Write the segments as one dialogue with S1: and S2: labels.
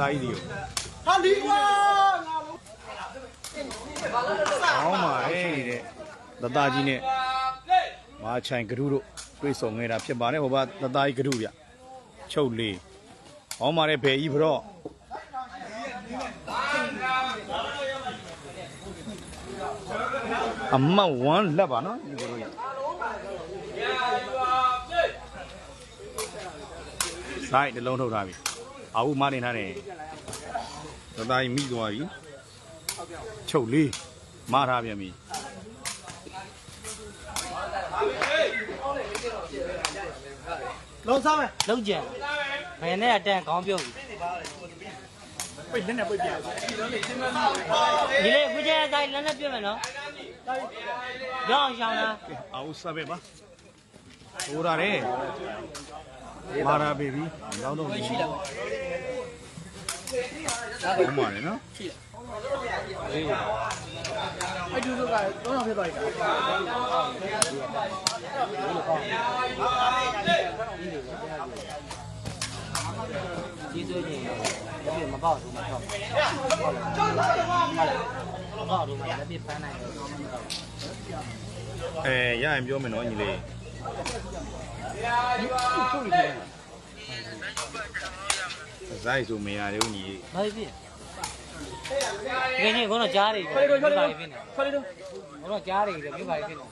S1: တယ်တသားကြီးဒီကို
S2: ဟာလီကွာငါလုံး
S1: ကောင်းပါရဲ့တဲ့တသားကြီးနဲ့မာချိုင်ဂရုတို့တွေ့ဆုံနေတာဖြစ်ပါတယ်ဟိုဘတသားကြီးဂရုဗျချုပ်လေးကောင်းပါရဲ့ဘယ်ကြီးဘရော့အမတ်1လက်ပါနော်ဒီလိုရဆိုင်တစ်လုံးထုတ်ထားပြီ အာဟုမနေထားတယ်တသားကြီးမိသွားပြီချုပ်လေးမထားပြန်ပြီ
S2: လုံးစားမယ်
S3: လောက်ကြံဘယ်နဲ့အတန်ခေါင်းပြုတ်ပြီ
S2: ပိတ်လက်နဲ့ပိတ်ပြ
S3: ဒီလေခုကျဲတိုင်းလက်နဲ့ပြတ်မယ်နော်ရောင်းရှောင်းလား
S1: အာဟုစပဲပါဟိုရတယ် မာရာဘေဘီကောင်းတော့ရှိလားကောင်းပါလေနော်
S2: အဲ့ဒီလိုကတော့ဖြစ်သွားပြီ
S3: ကြီးစိုးချင်းဒီမပေါက်ဘူးမတော့ဟုတ်လားမပေါက်ဘူးမလည်းပြဖမ်းနိုင်တယ်
S1: အဲရရင်ပြောမယ်နော်ညီလေး ဇိုက်ဆိုမရသေးဘူးညီ
S3: ဘာဖြစ်ဒီကနေ့ကတော့ကြားတယ်
S2: ခွဲလို့ခွဲလို့
S3: ဖြစ်နေ
S2: ခွဲလို့
S3: ကတော့ကြားတယ်ပြပါဖြစ်နေ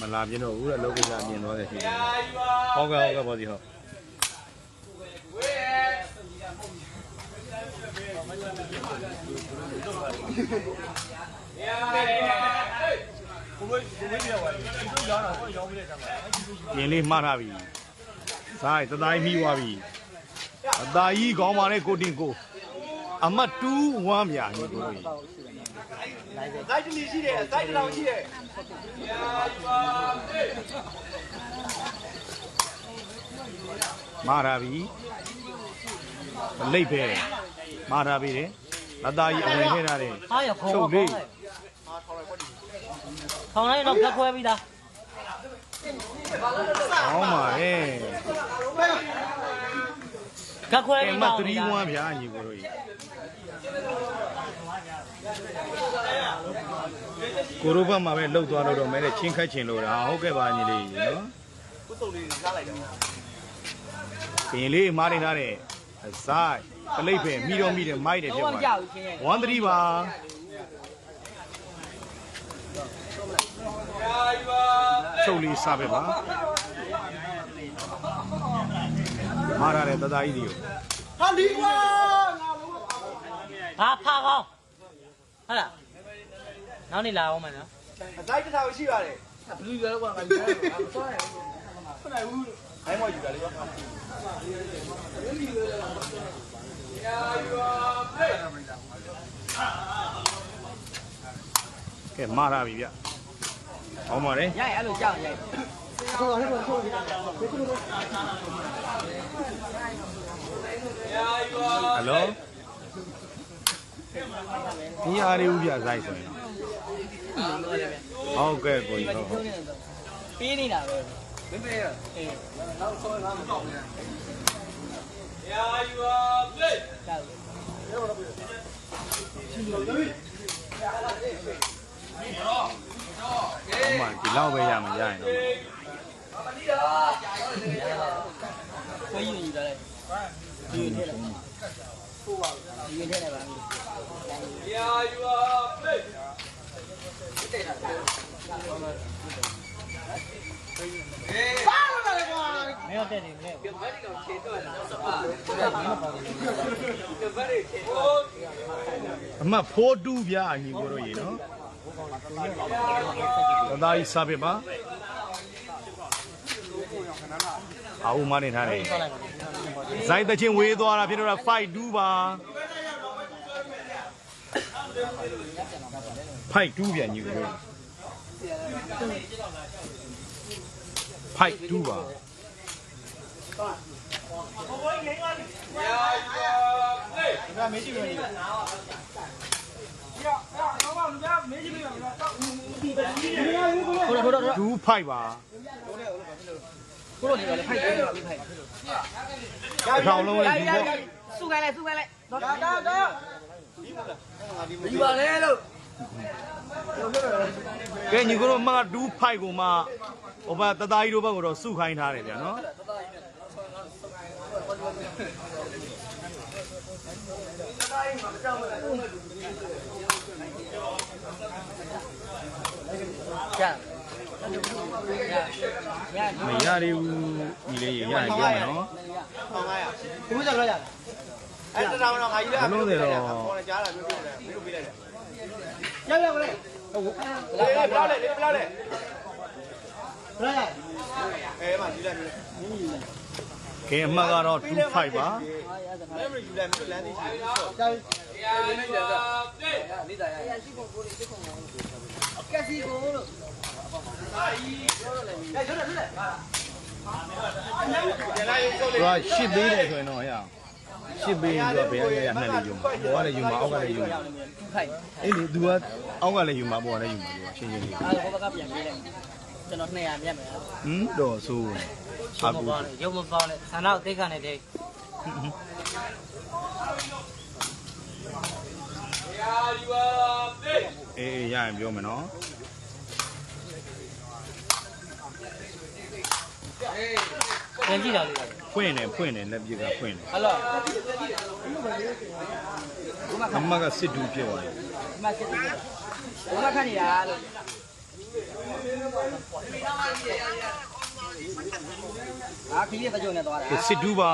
S1: မလာပြင်းတော့ဘူးတဲ့လောကိစ္စမြင်သွားတယ်ရှိတယ်ဟုတ်ကဲ့ဟုတ်ကဲ့ပါစီဟုတ် မြင်လေးမှားထားပြီဇိုက်တသားကြီးမိသွားပြီအသားကြီးကောင်းပါလေကိုတင်ကိုအမတ်2 1ဗျာညီကိုကြီး
S2: ဇိုက်တလီရှိတယ်ဇိုက်တလောင်ရှိတယ်
S1: မာရာပြီလိတ်ပဲမာရာပြီတယ်လသားကြီးအဝင်ထဲထားတယ်
S3: ဟာရခေါင်း
S1: ချုပ် လေး
S3: ခေါင်းလိုက်တော့ဖက်ခွဲပြီးသား
S1: ကောင်းပါရဲ့
S3: ဖက်ခွဲ
S1: ကဲ
S3: ပြီး
S1: မ
S3: သား
S1: 3 1ဗျာညီကိုတို့ကြီးကိုရိုဘတ်မှာပဲလှုပ်သွားလို့တော့မဲတဲ့ချင်းခတ်ချင်လို့တာဟုတ်ကဲ့ပါညီလေးနော်
S2: ကိုစုံလေးစားလိုက်တယ်
S1: ကရင်လေးမားနေထားတယ်ဇိုက်ပလိတ်ပဲမိတော့မိတယ်မိုက်တယ်ပြောပါ1 3ပါ ချုပ်လေးစားပဲပါမာရတဲ့တသားကြီးတွေကို
S2: ဟာလီကွာငါလုံး
S3: ဟာဖာကောင်းဟုတ်လားနောက်နေလာအောင်မယ်နော်
S2: ဇိုက်တထောင်ရှိပါတယ်ဘလူးရကွာငါယူတယ်ငါမသွားနိုင်ဘူးခဏဘူးဟိုင်းမယူတာလေကွာ
S1: ကဲမာရပြီဗျ ဟောင်းပါလေ
S3: ရရအဲ့လိုကြောက်ရိုက်
S2: ဆိုတော့ဟဲ့ဆိုဆိုဒီက
S1: ဟ
S2: လို
S1: ယ်လိုဒီအားလေးဦးပြဇိုက်ဆိုရင်ဟုတ်ကဲ့ကိုကြီးဟုတ်ဟုတ်
S3: ပေးနေတာပဲ
S2: မင်းမေးရအေးနောက်ဆောငါမကောင်းဘူး
S3: ကြောက်
S1: ဟောမှာဒီလောက်ပဲရမှာရရင်တော့
S3: ခွေးယူယူတယ်ယူနေတယ်ယူနေတယ်ပါမင်းတက်နေမင်း
S1: အ မတ်ဖိုးတူးဗျာညီကိုတို့ရေနော်သသားကြီးစားပြပါအာဦးမနေထားတယ်ဇိုက်တချင်းဝေးသွားတာဖြစ်တော့5 2ပါဖိုက်တူးပြန်ညီကိုတို့ဖိုက်တူးပါ
S2: ငါမေးကြည့်မယ်။ဟုတ်တယ်ဟုတ်တယ်
S1: 2 5ပါ
S2: ကိုလိုနေပါလေဖိုက်တယ်ဖိုက်တယ်
S1: တစ်ထောင်လုံးလည်းယူပေါ့
S3: စုခိုင်းလိုက်စုခိုင်းလိုက်တော့
S2: ဒါဒါဒါဒီပါလေလို့
S1: ကဲညီကိုတို့အမက2 5ကိုမှဟိုဘတသားကြီးတို့ဘက်ကိုတော့စုခိုင်းထားတယ်ဗျာနော်
S3: ကြာ
S1: မရသေးဘူးညီလေးရရတယ်ပြောမယ်နော်
S2: 1500
S3: ဒီမှာကြောက်ရရတယ်
S2: အဲ့တတော်တော့ငါကြီးလည်း
S1: ဘယ်လိုလဲတော့
S2: ပေါ်ကြားတာပြောပြတယ်မင်းတို့ပေးလိုက်တယ်
S3: ရောက်ရောက်လေ
S2: လေဘလောက်လဲလေဘလောက်လဲ
S3: ဘယ်ရ
S2: အဲမှာယူလိုက်ပြီ
S1: ကဲအမကတော့2 5ပါ
S2: လဲမယူလို က်မင်းတို့လမ်းသေးရှိတယ်
S3: ကြောက်
S2: နေကြတာနေသားရ
S3: ကက်စီကိုလို့
S2: ပြန်လာရုံစုပ်
S1: သူ
S2: လေး
S1: ကရှစ်ပေးတယ်ဆိုရင်တော့ရအောင်ရှစ်ပေးရင်သူကဘယ်ရရအနှက်လေးယူမှာဘောကလည်းယူမှာအောက်ကလည်းယူမှာ
S3: ခိုင်
S1: အေးလေ तू ကအောက်ကလည်းယူမှာဘောကလည်းယူမှာသူကရှင်းရှင်းလေး
S3: အဲ့ဒါဘက်ကပြန်ပြေးလိုက်ကျွန်တော်200မြတ်မယ်
S1: ဟမ်တော့ဆိုး
S3: ရုပ်မပေါင်းနဲ့ရုပ်မပေါင်းနဲ့ဆန္ဒကိုသိက္ခာနဲ့တည်း
S1: အေးရရင်ပြောမယ်နော်
S3: ပြန်ကြည့်တာလေ
S1: ဖွင့်နေဖွင့်နေလက်ပြကဖွင့်နေ
S3: ဟယ်လို
S1: အမကစစ်တူဖြစ်သွားတယ်
S3: ဒီမှာစစ်တယ်ဘုမခန့်နေတာလို့ အာခကြီးတကြုံနဲ့သွားတာ
S1: ကဲစစ်တူပါ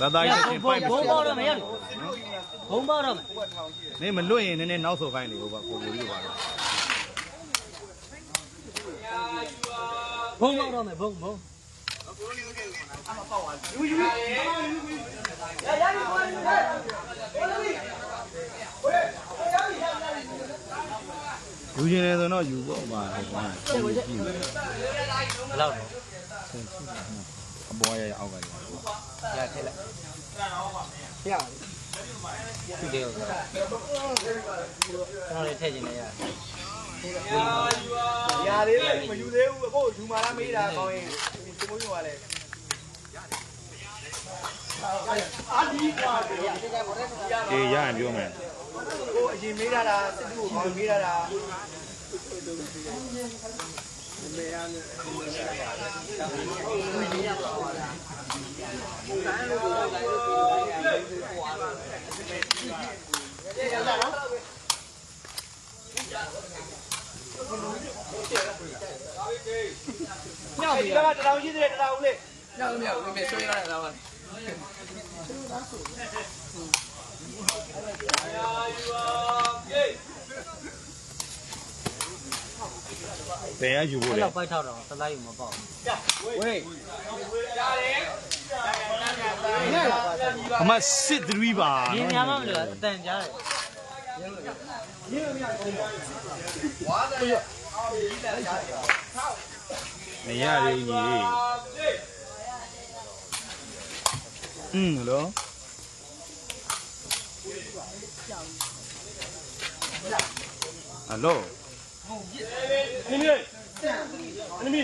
S1: ဒါသားကြီးချင်းပိုက်မ
S3: ဘုံ
S1: စစ်
S3: ပေါတော့မရဘုံပေါတော့မ
S1: နေမလွတ်ရင်နည်းနည်းနောက်ဆုတ်ခိုင်းလေဟိုကကိုကိုကြီးပါတော့
S3: ဘုံပေါတော့မယ်ဘုံဘုံ
S1: ယူရင်လည်းဆိုတော့ယူပေါ့ပါဟိုကကြည့်
S3: ဘယ်လောက်လဲ
S1: အပေါ်ရရအောက်ကရ
S3: ရထည့်လိုက်ရဒီဒေကိုကျွန်တော်လည်းထည့်ခြင်းနဲ့ရ
S2: ရာလေးမယူသေးဘူးအခုယူမာလားမေးတာကောင်းရင်ဒီမိုးယူပါလေအာဒီကွာ
S1: အေးရရင်ပြောမယ်
S2: ကိုအရင်မေးတာလားစစ်တူကိုကောင်းမေးတာလား
S3: မြော က်
S2: ဒီ
S3: ပြီ
S2: ကတထောင်ရှိသေးတယ်တထောင်ဦးလေး
S3: မြောက်မြောက်ပြီဆွေးရတယ်တော့
S1: ဘယ်ကယူဖို့
S3: အဲ့
S1: လဲ
S3: တော့ပိုက်ထောက်တော့သလိုက်ယူမပေါ့
S2: ဝေး
S1: အမစစ်တူပါ
S3: ရင်းများမှမလို့အတန်ကြားတယ်
S1: နေရရည်ကြီးอืมလို့ဟယ်လို
S2: နိမိနိမိ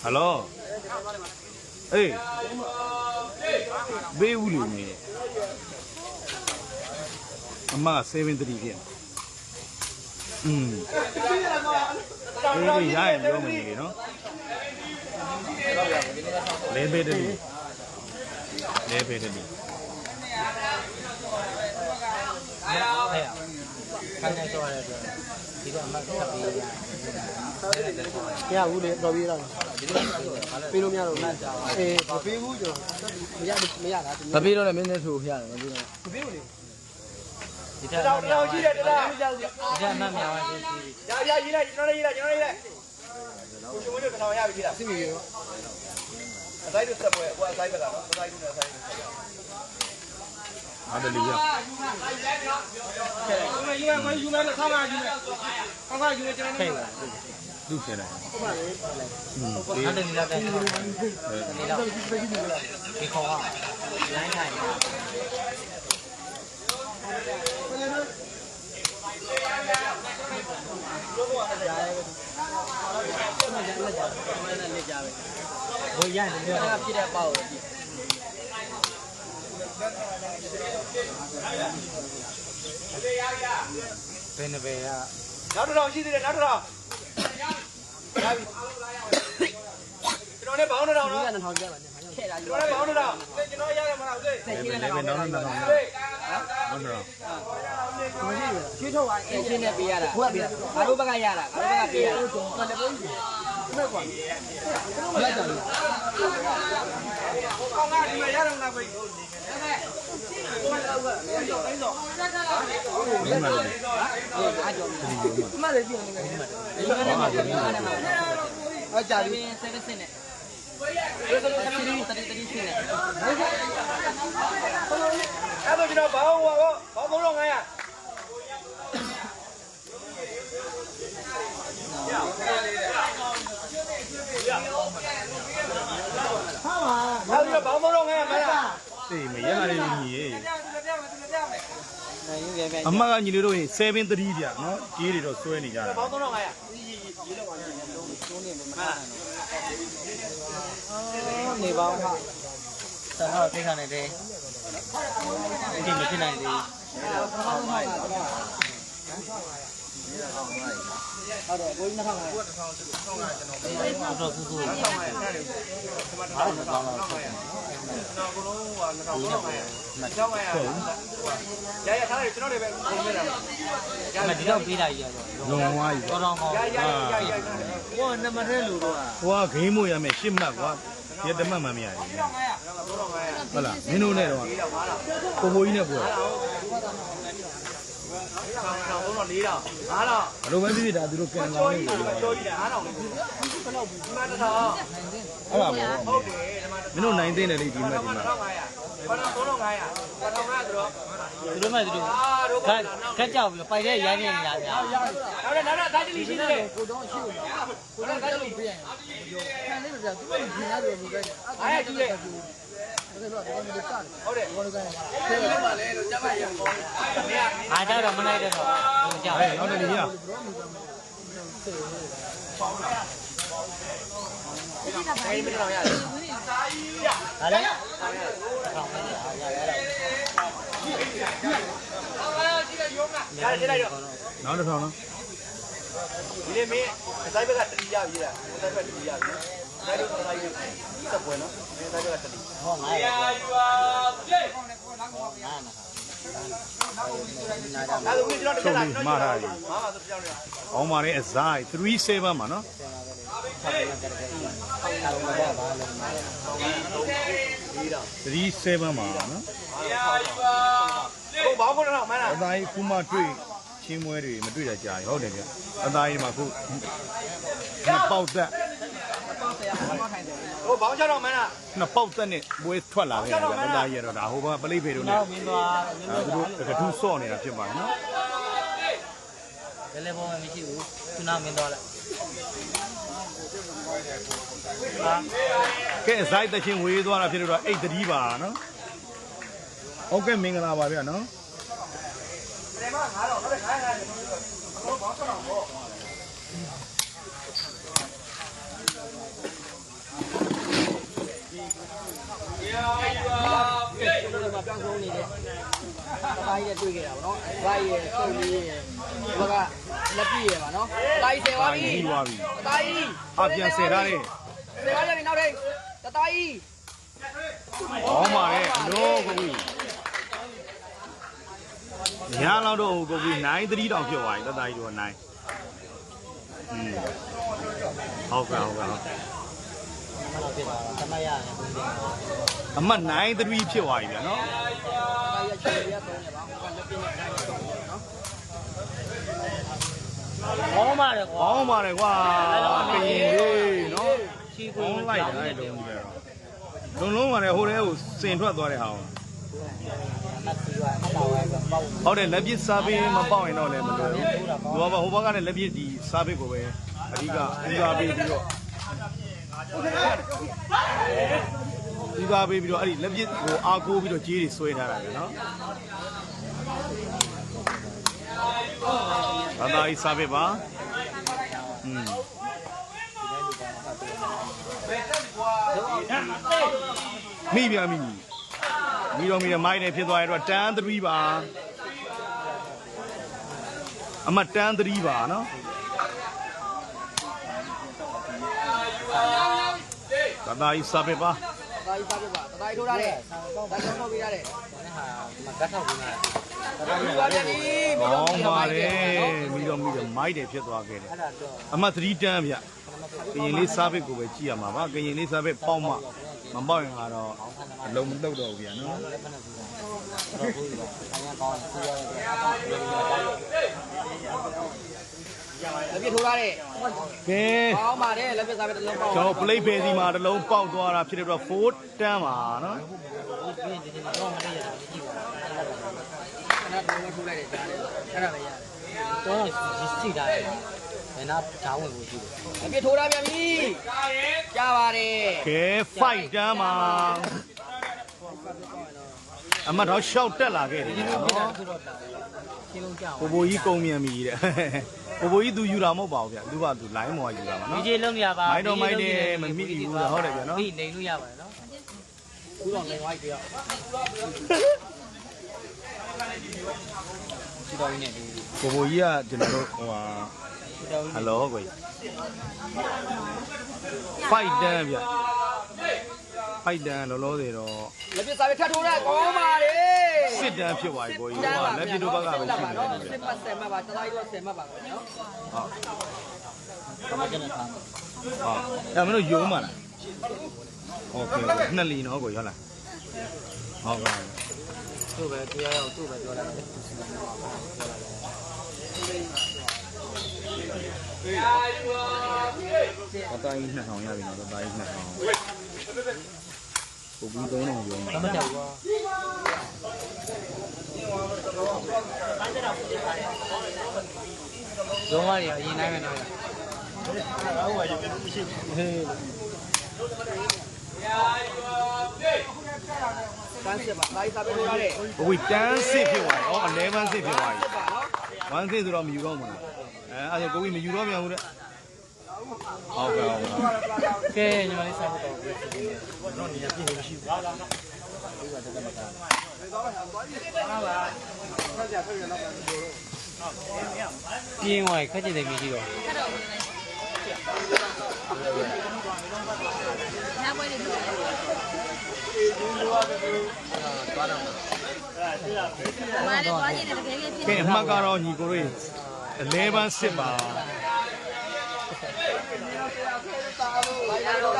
S1: ဟယ်လိုအေးဘေးဦးလူနေ အမ73ပြန်อืมအေးရရင်ပြောမယ်ကြီးနော်လဲဘေးတည်းလဲဘေးတည်း
S3: ဟဲ့ခိုင်းနေတော့ရတယ်ဒီတော့အမှတ်ဆက်ပြီးရ
S4: ရဘူးလေတော်ပြီးတော့
S3: ဒီလိုမျိုးဘာလဲ
S4: ပေးလို့မရတော့ဘူးအေးမပေးဘူးကျွန်တော်မရမရတာဒီ
S3: မပြီးတော့လည်းမင်းနဲ့ထိုးဖရတယ်မပြီးတော့
S4: မပေးဘူးလေ
S3: ဒီ
S2: တ
S3: တက်
S2: ထောင်တထောင်ရှိတယ်တထောင်
S3: ဒီတက်အမှတ်များပါသေးတယ်
S2: ရရရေးလိုက်ကျွန်တော်ရေးလိုက်ကျွန်တော်ရေးလိုက်ကိုရှင်ဝင်းတို့တထောင်ရပြီလား
S4: စိတ်ကြီးရော
S2: အဆိုင်တို့ဆက်ပွဲဟိုအဆိုင်ပဲလားနော်အဆိုင်တို့နဲ့အဆိုင်တို့
S1: အားတလီရ
S2: ယူမယ်ယူမယ်ယူမယ်ဆောင်းပါယူမယ်ဆောင်းပါယူမယ်ကျွန်တော်
S3: ထိတ်ပါ
S1: သူ့ဖြစ်တယ်อืม
S3: အဲ့ဒီလာတဲ့ဒီလောက်ဒီခေါ်ကလိုင်းထိုင်ကြလက်ကြလက်ကြပဲဘိုးရရင်ဒီကဖြစ်တဲ့ပေါ့ကိုကြည့်ဘယ်နှဘယ်က
S2: နောက်တစ်ထောင်ရှိသေးတယ်နောက်တစ်ထောင်ရပြီကျွန်တော်လည်းဘောင်းတစ်ထောင်
S3: ဒီ
S2: နော်
S3: က2000ကျပါနဲ့ထည့်လာ
S2: ကျွန်တော်လည်းဘောင်းတစ်ထောင် ભૈયા કિરા પાવ પેન
S3: ભૈયા નાડુ રાવ સીધી
S1: નાડુ
S3: રાવ
S1: ને
S3: ભાવનો રાવ
S1: ને ભાવનો રાવ ને જનો યાર મરાવ દે
S2: ને
S1: ને ભાવનો રાવ
S3: ရွှေထုတ်ပါဆက်ရှင်းနဲ့ပေးရတာဟုတ်ပြီငါတို့ဘက်ကရတာငါတို့ဘက်ကပေးရတာတော်တယ်ဘုန်းကြီးမဲ့ကွာလက်ကြတယ်
S2: အောင်ကဒီမှာရတော့ငါပဲ
S1: မင်းမလေး
S3: အားကြောင့်ဒီမှာလည်းကြည့်နေတယ်ဒီမှာလည်းမှာဒီမှာလည်းမှာ
S4: အကြာ
S3: ဒီ
S4: ပြီ
S3: 7စင်နဲ့ဒီလိုတတိတတိတတိစင်နဲ့
S2: အဲ့တော့ကျွန်တော်ဘောင်းဟောဘောင်းဘုံတော့900
S4: ဟာပါ
S2: အဲ့တော့ဘောင်းဘုံတော့900မလား
S1: သိမရလာလေးညီရေ
S2: ပြမယ်ပြမယ်ပြမယ်
S3: နိုင်ရင်ပြန်
S1: အမကညီလေးတို့ရင်73ပြနော်ကြီးတွေတော့စွဲနေကြတာ
S2: ဘောင်းဘုံတော့900
S3: နေပါဦးဟာတတော့သိခနိုင်တယ်ဒီမဖြစ်နိုင်သေး ဟုတ်တယ်ကိုကြီးနှစ်ခါမှာတော်တော်ဆူဆူအားလုံးကောင်းတော့
S2: ကျောင်း900ရရထားတယ်ကျွန်တော်တွေပဲပုံနေတာ
S3: မဒီတော့ပေးတာကြီးရတော့
S1: လွန်သွားပြီ
S3: တော်တော်ကောင်း
S2: ရရရရရ
S3: ဟိုနံပါတ်တဲ့လူတော့
S1: ဟိုကဂိမ်းမို့ရမယ်ရှစ်မှတ်ကွာဒီတမတ်မှမရဘူးဟုတ်လားမင်းတို့နဲ့တော့ကိုကိုကြီးနဲ့ပွဲ
S2: 3000 4000 5000
S1: ဘလိုပဲဖြစ်ဖြစ်ဒါသူတို့ကန်လာနေတယ်
S2: ကြောကြည့်တယ်5000လေးဘယ်လောက်ဒီမှာ1000
S1: အဲ့ဒါပေါ့
S2: ဟုတ်တယ်ဒီမှာ
S1: မင်းတို့နိုင်သိနေလေဒီမှတ်ဒီမှတ်
S2: 1500ဘာလို့3500ဘာလို့ငါတို့
S3: သူတို့မှသူတို့
S2: အာတို့
S3: ခက်ခက်ကြောက်ပြီးပိုက်တဲ့ရိုင်းနေနေတာဗျာ
S2: နောက်တော့နောက်တော့ဒါကြည့်ရှိသေးတယ်
S4: ကိုတော့ရှိဘူးကိုတော့ကြည့်လို့ပြရင်ခံနေကြသူကဒီနာတွေလူတိုင်း
S2: အားရကြည့်လေ
S4: ဒါဆိုတော့ဒီကောင်တွေကစားတယ်
S2: ဟုတ်တယ်
S4: ဒီကောင်တွေက
S3: အားကြတော့မနိုင်တဲ့တော့ဟိုကြောက်
S1: ဟဲ့နောက်တယ်လေရ
S2: အဲ့ဒီမင်းတော့ရတယ်
S3: ဒါလည်း
S2: ရတယ်လိုက်တော့
S1: နောက်တစ်ထောင်နော်
S2: ဒီလေမင်းအတိုင်းဘက်ကတတိယပြီလားအတိုင်းဘက်တတိယပြီဒါတို့တိုင်းစပွဲနော်ဒီတိုင်းဘက်ကတတိ
S3: ဟောငါရယူပါပြေငါနာ
S2: အဲ့ဒါကိုကျွန်တော်တစ်ချက်လာကျွန်တော်မာမှာဆိုပြောင်းနေ
S1: အောင်ပါတဲ့အဇိုင်း37မှာနော်37မှာနော်
S2: ဟိုဘောင်းဖို့တော့မှန်းလား
S1: အသားကြီးခုမှတွေ့ ချင်းမွဲတွေမတွေ့တာကြာပြီဟုတ်တယ်ဗျအသားကြီးမှာခုနှစ်ပေါက်သက်
S2: ဟိုဘောင်းချတော့မှန်းလား
S1: နှစ်ပေါက်သက်နဲ့ပွဲထွက်လာခဲ့တယ်ဗျအသားကြီးရတော့ဒါဟိုဘပလိဖေတို့နဲ့
S3: တော့မင်းသွား
S1: ဒါသူတို့တကထူးစော့နေတာဖြစ်ပါတယ်နော်
S3: ဘယ်လေဘောမရှိဘူးသူနာမင်းသွားလိုက်ဟာ
S1: ကဲအဇိုင်းတချင်းဝေးသွားတာဖြစ်လို့တော့အိတ်တတိပါနော်ဟုတ်ကဲ့မင်္ဂလာပါဗျနော်
S2: တယ် မှာငါတော့ဟုတ်တယ်ခါခါဟိုဘောင်းချတော့ပေါ့
S3: ကျွန်တော်ကပြောင်းဆုံးနေတဲ့ဘာကြီးတွေ့ခဲ့တာဗောနော်ဘာကြီးရဲ့စုပ်လေးရဲ့ဘကလက်ပြည့်ရပါနော်ဘာကြီးဆယ်ပါပြီ
S1: ပြီးသွားပြီ
S3: တာကြီး
S1: အပြန်ဆယ်ထားတယ်
S3: ဆယ်ပါကြပြီနောက်ထိတတာကြီး
S1: ဟောပါရဲ့အလို့ကိုကြီး ညာလောက်တော့ကိုကြီး9 3တောင်ဖြစ်သွားပြီတသားကြီးတော့9อืมဟုတ်ကဲ့ဟုတ်ကဲ့ဟုတ်
S3: တော့ဖြစ်တာတမရရတယ်ဘုရား
S1: အမှတ်9 3ဖြစ်သွားပြီဗျာနော်
S3: ဘာကြီးချေရတော့ရပါလက်ပြည့်နဲ့တိုင်းတော့နော်ဟောမှာတယ်ကွာ
S1: ဟောပါတယ်ကွာကရင်လေးနော်
S3: ချီ
S1: ဟောလိုက်တာအဲ့လုံးကြီးတော့လုံးလုံးပါတယ်ဟိုထဲကိုစင်ထွက်သွားတဲ့ဟာကို
S3: မတ်စီကအတော်ဝဲပေါ့
S1: ဟုတ်တယ်လက်ပစ်စားပေးမပေါက်ရင်တော့လည်းမလွယ်ဘူးဟိုဘဟိုဘက်ကလည်းလက်ပစ်ဒီစားပေးကိုပဲအဓိကဦးစားပေးပြီးတော့ဦးစားပေးပြီးတော့အဲ့ဒီလက်ပစ်ကိုအားကိုးပြီးတော့ကြေးတွေဆွဲထားတာပဲနော်ဘာသာရေးစားပေးပါอืมမိပြန်ပြီမိတော့မိတယ်မိုက်တယ်ဖြစ်သွားရတော့တန်း3ပါ အမတန်း3ပါနော်တဒါဤစပပါ
S2: တာကြီးစားပြပါတာကြီးထိုးထားတယ်တာကြီးထုတ်ပေးရတယ်
S3: မကတ်ထောက်ဘူးလား
S2: တာကြီးပါပြန်ပြီ
S1: ကောင်းပါတယ်မိတော့မိတယ်မိုက်တယ်ဖြစ်သွားခဲ့တယ်
S3: အဲ့ဒါတော့
S1: အမ3တန်းဗျကရင်လေးစားပစ်ကိုပဲကြည့်ရမှာပါကရင်လေးစားပစ်ပေါက်မှမပေါက်ရင်ကတော့အလုံးမတုတ်တော့ဘူးဗျာနော်
S3: လက်ဖက်နဲ့ ပြီးတာတော့ဘူးပါဆိုင်ရကောင်းစီးရတယ်
S2: လက်ပြထိုးထားတယ်
S1: ကဲ
S2: ကောင်းပါတယ်လက်ပြစားပြတစ်လုံးပေါက်
S1: ကျွန်တော် play ပဲစီမှာတစ်လုံးပေါက်သွားတာဖြစ်တဲ့တော့4တန်းပါနော်
S3: ပြီးရင်ဒီနေ့တော့မလေးရတာကြည့်ပါ
S2: ခဏတော့ထိုးလိုက်တယ်ကြားတယ်အဲ့ဒါပဲရတယ်
S3: တော့ဒီစီတာရယ်ဘယ်နာဓာဝင်ကိုကြည့်တယ်
S2: လက်ပြထိုးထားပြန်ပြီကြားပါတယ်
S1: ကဲ5တန်းပါအမတော့ရှောက်တက်လာခဲ့တယ်နော်
S3: ဆိုတော့ရှင်းလုံးကြောက်
S1: ဘိုဘိုကြီးကုံမြန်ပြီတဲ့ ဘိုဘိုကြီးသူယူတာမဟုတ်ပါဘူးဗျသူကသူ line မော်ယူတာပါ
S3: ဒီ
S1: နော်
S3: ကျေလုံးရပါ
S1: မိုက်တော့မိုက်တယ်မမိဘူးလားဟုတ်တယ်ဗျာနော်
S3: ပြီးနေလို့ရပါတယ်နော်ခုတော့နေဝိုက်တယောက်ဒီတော့နေဒီ
S1: ဘိုဘိုကြီးကကျွန်တော်တို့ဟိုဟာ
S3: ဒီတော့
S1: ဟယ်လိုကို5တန်းဗျ5တန်းလောလောဆယ်တော့
S2: လက်ပြစားပြထပ်ထိုးထားကောင်းပါတယ်
S1: စစ်တန်းဖြစ်သွားပြီကိုကြီးကလက်ပြတို့ဘက်ကပဲရှိနေတယ်
S2: စစ်ပတ်ဆယ်မှတ်ပါတလိုက်တော့ဆယ်မှတ်ပါနော်
S1: ဟုတ်
S3: မကျနေသား
S1: ဟုတ်အဲ့မင်းတို့ယုံပါလားโอเคနှစ်လီနော်ကိုရလားဟုတ်ကဲ့
S3: သူ့ပဲတရားရောက်သူ့ပဲပြောလိုက်တယ်
S1: အတိုင်း2000ရပြီနော်အတိုင်း2000 ပုံပြီး3000ရုံး
S3: ဘာ
S1: ပါ
S3: မှကြောက်ဘူးလုံးဝရအရင်တိုင်းပဲနော်
S2: တန်းစစ်ပါလိုက်စားပြထိုးထားတယ်
S1: ဘဝတန်းစစ်ဖြစ်သွားပြီဩ11စစ်ဖြစ်သွားပြီ
S2: ပါနော်
S1: 1စစ်ဆိုတော့မယူတော့ဘူးလားအဲအဲ့ဒါကိုကြီးမယူတော့ပြန်ဘူးတဲ့ ဟုတ်ကဲ့ဟုတ်ကဲ့
S3: ကဲညီမလေးစားဖို့တော့ပြည့်စုံတယ်တော့နေရပြည့်နေမရှိဘူးပြင်းဝိုင်ခက်ကြည့်တယ်မြည်ကြည့်တော့
S5: နားပွဲလေးလုပ်တယ်။မာလေးသွားကျင်တယ်တကယ်ကြီးဖြစ်
S1: ကဲအမှတ်ကတော့ညီကိုတို့11စစ်ပါ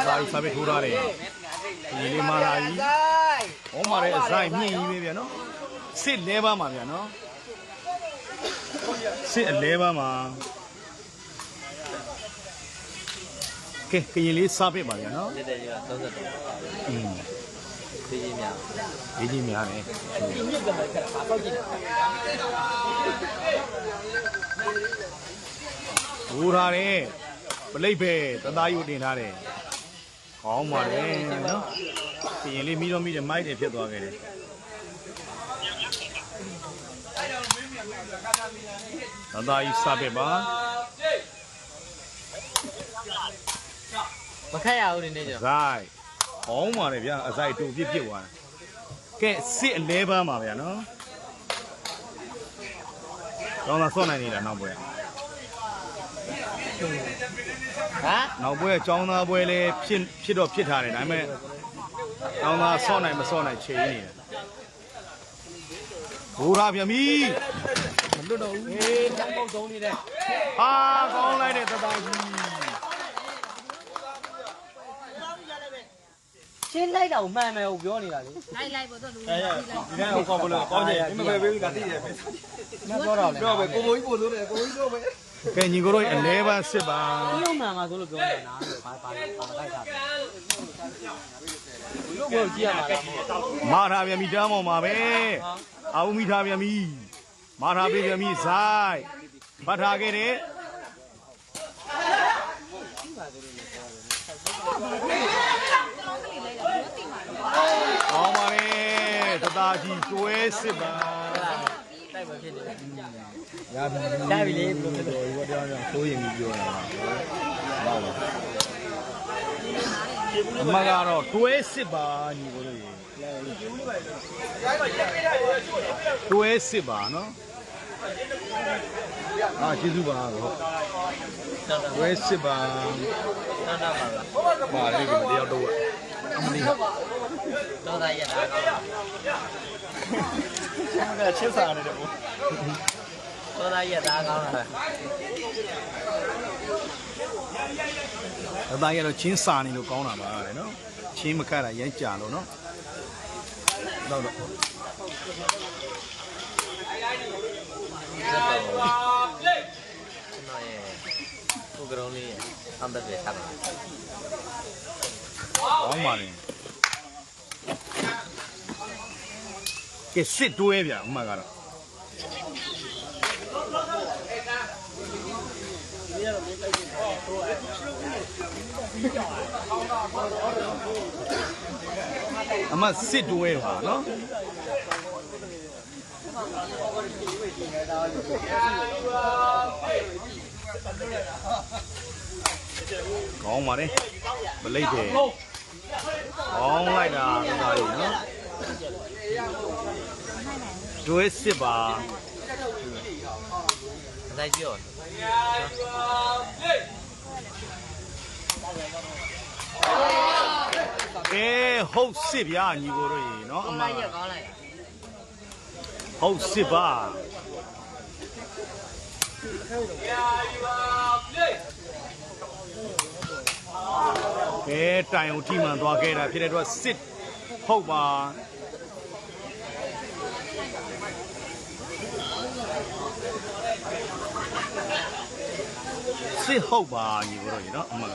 S1: ဒါကြီးစာပေထိုးထားတယ်ဒီလေးမာလာကြီး
S2: ဆိုင်
S1: ဟောမာတဲ့အဆိုင်မြင့်ကြီးပဲဗျာနော်စစ်11ပါမှာဗျာနော်စစ်11ပါမှာကဲကရင်လေးစားပစ်ပါဗျာနော်
S3: တက်တယ်ကြီးက30တော့
S1: อืม
S3: သိချင်းများ
S1: ရေးကြီးများတယ်
S2: ဒီမြစ်ကလည်းခက်တာပေါက်ကြည့်တယ်
S1: ဘူထားတယ်ပလိတ်ပဲတသားယူတင်ထားတယ် ကောင်းပါတယ်နော်ကရင်လေးမိတော့မိတယ်မိုက်တယ်ဖြစ်သွားခဲ့တယ်တသားယူစားပစ်ပါ
S3: မခက်ရဘူးနေနေကြ
S1: ဇိုက်ဟောင်းပါတယ်ဗျာအစိုက်တူပြစ်ပြစ်သွားတယ်ကဲစစ်အလဲပန်းပါဗျာနော်တော့လာစော့နိုင်နေတာနောက်ပွဲ
S3: ဟမ်
S1: နောက်ပွဲចောင်းသားပွဲလည်းဖြစ်ဖြစ်တော့ဖြစ်ထားတယ်ဒါပေမဲ့ចောင်းသားစော့နိုင်မစော့နိုင်ချိန်နေတယ်ဘူရာပြန်ပြီမလွတ်တော့ဘူး
S2: အေးတန်းပေါက်သုံးနေတယ်
S1: ဟာကောင်းလိုက်တဲ့တသားကြီး
S3: ရှင်းလိုက်တော့မှန်မယ်ဟိုပြောနေတာလေ။
S5: လိုက်လိုက်ပေါ်တော့လူ
S6: ဒီနေ့ဟိုခေါ်မလို့ကောင်းတယ်ဒီမပဲပေးဘူးကတိတယ်ပဲ
S3: မပြောတော့လေ
S6: ပြောပဲကိုဘိုးကြီးပို့လို့တယ်ကိုဘိုးကြီးပြောပဲ
S1: ကဲညီကိုတို့အလဲပန်းစစ်ပါ
S3: ပြုံးမှန်မှာဆိုလို့ပြောနေတာနားလို့ဘာဘာဘာတိုက်တာလို့ဘယ်ကြည့်ရမှာလဲ
S1: မာထားပြန်ပြီတမ်းပေါ်မှာပဲအာဦးမိထားပြန်ပြီမာထားပေးပြန်ပြီဇိုက်ဗတ်ထားခဲ့တယ်ကောင်းပါလေတသားကြီးကျွဲစစ်ပါ
S3: တိုက်ပဲဖြစ်နေတယ်
S1: ရပြီ
S3: ရပြီလေဘယ်လိုဖြစ်လဲ
S1: ဒီကတော့ဆိုရင်ပြီးပြောတာပါဟုတ်ပါအမကတော့တွဲစစ်ပါညီကိုတို့ရေတွဲစစ်ပါနော်အာကျေးဇူးပါတော့တွဲစစ်ပါ
S3: တော့တော့ပါလား
S1: ပါတယ်ဒီမတရားတော့အမလီ
S3: တော့သားရက်တာ ကောင်း
S2: ကချစ်စာနေတယ်ပေါ့
S3: တော့သားရက်တာကောင်းလား
S1: အသားရတော့ချင်းစာနေလို့ကောင်းတာပါတဲ့နော်ချင်းမကတ်တာရမ်းကြာလို့နော်တော့တော့
S3: ဇက်တော့ကျွန်တော်ရဲ့ကိုကရုံးလေးရဲ့အမ်ဘက်ပဲဆက်ပါ
S1: ကောင်းပါလေ ကဲစစ်တွဲဗျအမကတော့အမစစ်တွဲပါနော်ကောင်းပါလေမလိမ့်တယ်ကောင်းလိုက်တာဒါကြီးနော် ဒွေးစစ်ပါ
S3: အလိုက်ပြော
S1: ကဲဟုတ်စစ်ဗျာညီကိုတို့ရေနော်အမ
S3: လိုက်ရက်ကောင်းလိုက်
S1: ဟုတ်စစ်ပါကဲတိုင်အောင်ထိမှန်သွားခဲ့တာဖြစ်တဲ့အတွက်စစ်ဟုတ်ပါ စစ်ဟုတ်ပါညီကိုတို့ရေနော်အမ
S3: က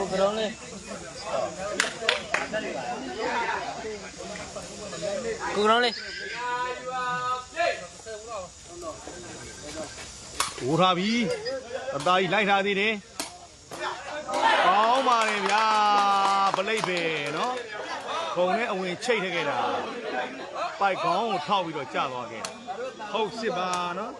S3: ိုကရုံးလေးကိုကရုံးလေး
S1: ဝိုးထားပြီအသားကြီးလိုက်ထားသေးတယ် ကောင်းပါလေဗျာပလိတ်ပဲနော်ခုံနဲ့အဝင်ချိတ်ထခဲ့တာပိုက်ကောင်းကိုထောက်ပြီးတော့ကြာသွားခဲ့တာဟုတ်စစ်ပါနော်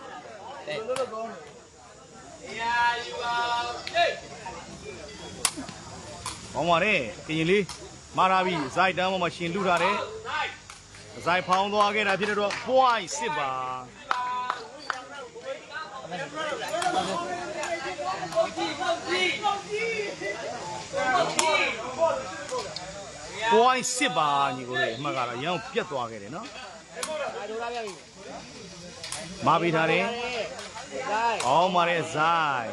S1: ကောင်းပါလေကရင်လေးမာရာပြီဇိုက်တန်းပေါ်မှာရှင်လူထားတယ်ဇိုက်ဖောင်းသွားခဲ့တာဖြစ်တဲ့တော့ point စစ်ပါ ပွိုင်းစစ်ပါညီကိုလေအမှတ်ကတော့ရအောင်ပြတ်သွားခဲ့တယ်နော်
S3: ဒိုးလာပြပြီ
S1: မာပေးထားတယ်
S3: လိုက်
S1: အောင်းပါတဲ့ဇိုင်း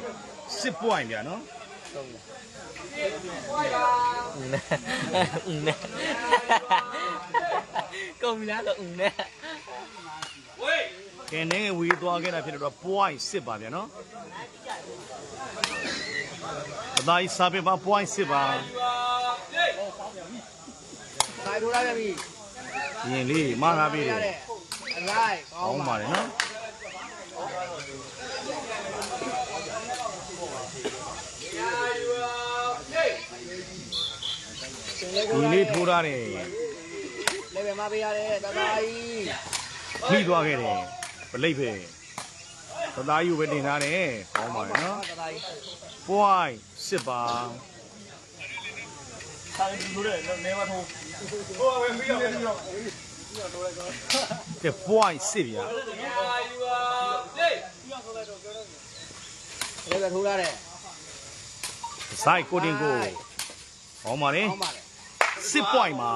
S1: စစ်ပွိုင်းဗျာနော်
S3: ဦးနဲ့ဦးနဲ့ကုန်ပြီလားတော့ဦးနဲ့
S1: ကဲနေဝေးသွားခဲ့တာဖြစ်တော့ပွိုင်းစစ်ပါဗျာနော် အသားကြီးစားပြပါပွိုင်းစစ်ပါ
S3: လိုက်ဒိုးလာပြပြီ
S1: ရင်လေးမာထားပေးတယ်
S3: လိုက်ကော
S1: အော
S3: င်း
S1: င်း
S3: ပါ
S1: ပါတယ်နော်ဒီလေးထိုးထားတယ်
S3: လေပဲမပေးရတယ်တသားကြီး
S1: မိသွားခဲ့တယ်ပလိတ်ပဲသသားယူပဲတင်ထားတယ်ကောင်းပါလေနော်
S3: တသားကြီး
S1: ပွိုင်းစစ်ပါ
S2: စာရင်းလူတွေနေမထိုးဟိုဝင်ပြီးတော့ပြီးတော့
S1: ကဲပွိုင်းစစ်ဗျာ
S3: လေပဲထိုးလာတယ်
S1: ဇိုက်ကိုတင်ကိုကောင်းပါလေ
S3: ကောင်းပါလေ
S1: စစ်ပွိုင်းမှာ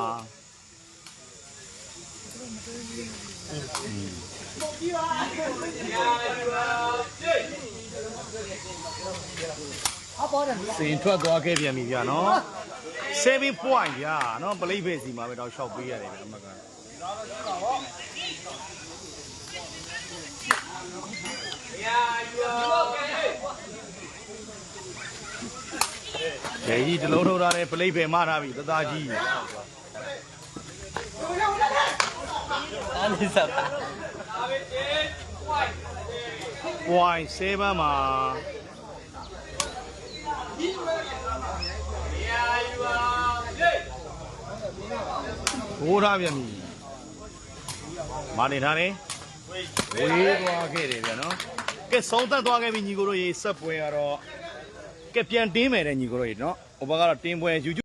S1: စင်ထွက်သွားခဲ့ပြန်ပြီဗျာနော်7 point ဗျာနော်ပလိတ်ပဲစီမှာပဲတော့ရှောက်ပေးရတယ်ဗျာအမကဂျေကြီးတလုံးထုတ်ထားတဲ့ပလိတ်ပဲမထားပြီတသားကြီး
S3: အဲ့ဒီစပါ
S1: point 7မှာ ထိုးထားပြန်ပြီမာနေထားတယ်ဝေးသွားခဲ့တယ်ဗျာနော်ကဲဆုံးသက်သွားခဲ့ပြီညီကိုတို့ရေဆက်ပွဲကတော့ကဲပြန်တင်းမယ်တဲ့ညီကိုတို့ရေနော်ဟိုဘက်ကတော့တင်းပွဲယူ